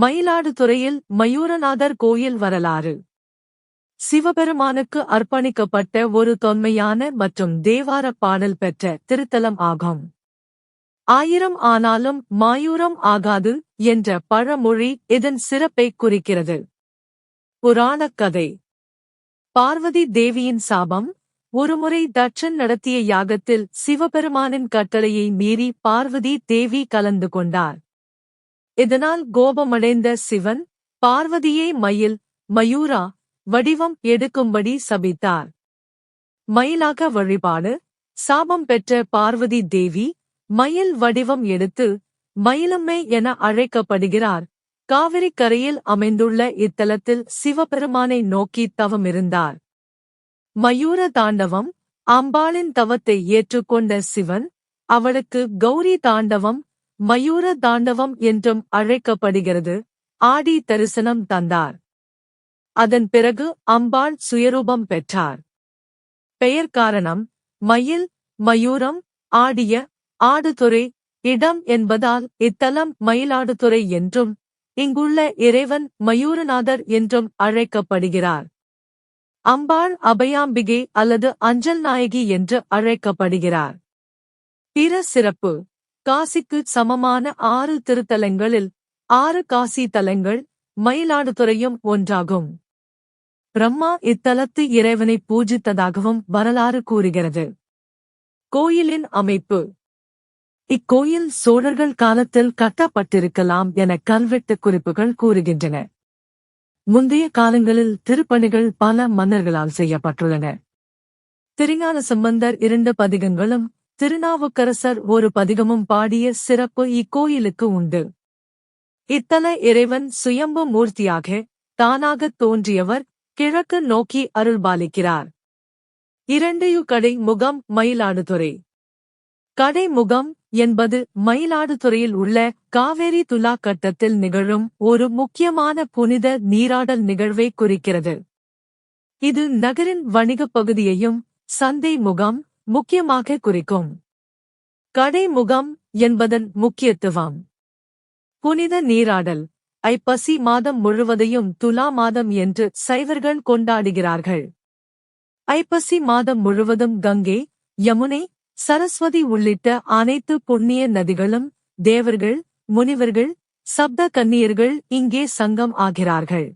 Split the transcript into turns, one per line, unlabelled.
மயிலாடுதுறையில் மயூரநாதர் கோயில் வரலாறு. சிவபெருமானுக்கு அர்ப்பணிக்கப்பட்ட ஒரு தொன்மையான மற்றும் தேவார பாடல் பெற்ற திருத்தலம் ஆகும். ஆயிரம் ஆனாலும் மாயூரம் ஆகாது என்ற பழமொழி இதன் சிறப்பை குறிக்கிறது. புராணக் கதை. பார்வதி தேவியின் சாபம். ஒருமுறை தட்சன் நடத்திய யாகத்தில் சிவபெருமானின் கட்டளையை மீறி பார்வதி தேவி கலந்து கொண்டார். இதனால் கோபமடைந்த சிவன் பார்வதியை மயில் மயூரா வடிவம் எடுக்கும்படி சபித்தார். மயிலாக வழிபாடு சாபம் பெற்ற பார்வதி தேவி மயில் வடிவம் எடுத்து மயிலம்மை என அழைக்கப்படுகிறார். காவிரி கரையில் அமைந்துள்ள இத்தலத்தில் சிவபெருமானை நோக்கி தவமிருந்தார். மயூர தாண்டவம் அம்பாளின் தவத்தை ஏற்றுக்கொண்ட சிவன் அவளுக்கு கௌரி தாண்டவம் மயூர தாண்டவம் என்றும் அழைக்கப்படுகிறது. ஆடி தரிசனம் தந்தார். அதன் பிறகு அம்பாள் சுயரூபம் பெற்றார். பெயர் காரணம் மயில் மயூரம் ஆடிய ஆடுதுறை இடம் என்பதால் இத்தலம் மயிலாடுதுறை என்றும் இங்குள்ள இறைவன் மயூரநாதர் என்றும் அழைக்கப்படுகிறார். அம்பாள் அபயாம்பிகை அல்லது அஞ்சல் நாயகி என்று அழைக்கப்படுகிறார். பிற சிறப்பு காசிக்கு சமமான ஆறு திருத்தலங்களில் ஆறு காசி தலங்கள் மயிலாடுதுறையும் ஒன்றாகும். பிரம்மா இத்தலத்து இறைவனை பூஜித்ததாகவும் வரலாறு கூறுகிறது. கோயிலின் அமைப்பு. இக்கோயில் சோழர்கள் காலத்தில் கட்டப்பட்டிருக்கலாம் என கல்வெட்டு குறிப்புகள் கூறுகின்றன. முந்தைய காலங்களில் திருப்பணிகள் பல மன்னர்களால் செய்யப்பட்டுள்ளன. திருஞான சம்பந்தர் இரண்டு பதிகங்களும் திருநாவுக்கரசர் ஒரு பதிகமும் பாடிய சிறப்பு இக்கோயிலுக்கு உண்டு. இத்தல இறைவன் சுயம்பு மூர்த்தியாக தானாகத் தோன்றியவர் கிழக்கு நோக்கி அருள்பாலிக்கிறார். இரண்டையு கடை முகம் மயிலாடுதுறை. கடை முகம் என்பது மயிலாடுதுறையில் உள்ள காவேரி துலா கட்டத்தில் நிகழும் ஒரு முக்கியமான புனித நீராடல் நிகழ்வை குறிக்கிறது. இது நகரின் வணிகப் பகுதியையும் சந்தை முகம் முக்கியமாக குறிக்கும். கடைமுகம் என்பதன் முக்கியத்துவம். புனித நீராடல். ஐப்பசி மாதம் முழுவதையும் துலா மாதம் என்று சைவர்கள் கொண்டாடுகிறார்கள். ஐப்பசி மாதம் முழுவதும் கங்கை யமுனை சரஸ்வதி உள்ளிட்ட அனைத்து புண்ணிய நதிகளும் தேவர்கள் முனிவர்கள் சப்த கன்னியர்கள் இங்கே சங்கம் ஆகிறார்கள்.